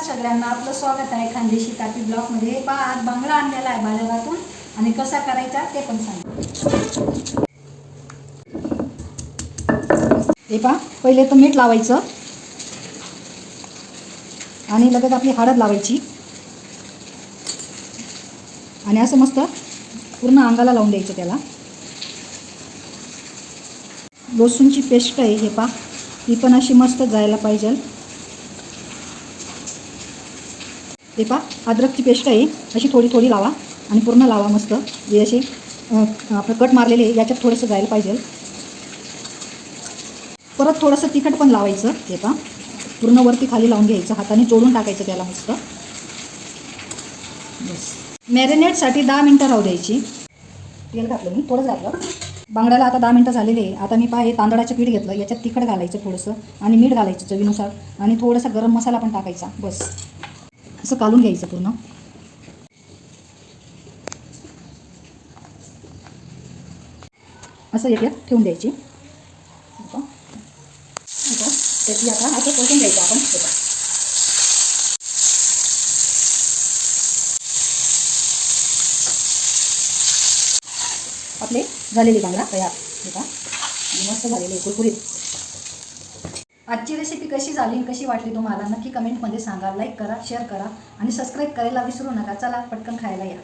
सगळ्यांना. आपलं स्वागत आहे खानदेशी तापी ब्लॉकमध्ये हे पहा आज बांगडा आणलेला आहे बाजारातून. आणि कसा करायचा ते पण सांग. हे पहा पहिले तर मीठ लावायचं. आणि लगेच आपली हळद लावायची. आणि असं मस्त पूर्ण अंगाला लावून द्यायचं त्याला. लसूणची पेस्ट आहे हे पहा. ती पण अशी मस्त जायला पाहिजे. ते पहा अद्रकची पेस्ट आहे. अशी थोडी थोडी लावा आणि पूर्ण लावा मस्त. जे असे आपलं कट मारलेले याच्यात थोडंसं जायला पाहिजे. परत थोडंसं तिखट पण लावायचं ते पहा पूर्ण वरती खाली लावून घ्यायचं. हाताने जोडून टाकायचं त्याला मस्त. बस मॅरिनेटसाठी दहा मिनटं राहू द्यायची. तेल घातलं मी थोडं घातलं बांगड्याला आता दहा मिनटं झालेले आहे. आता मी पहा हे तांदळाचं पीठ घेतलं. याच्यात तिखट घालायचं थोडंसं आणि मीठ घालायचं चवीनुसार. आणि थोडासा गरम मसाला पण टाकायचा. बस. असं कालून घ्यायचं पूर्ण. असं एक ठेवून द्यायची. त्याची आता असं पोचून द्यायचं आपण. त्याच्यात आपले झालेले बांगडा तयार. हे मस्त झालेले कुरकुरीत. आजची रेसिपी कशी झाली आणि कशी वाटली तुम्हाला? नक्की कमेंटमध्ये सांगा. लाईक करा शेअर करा आणि सबस्क्राईब करायला विसरू नका. चला पटकन खायला या.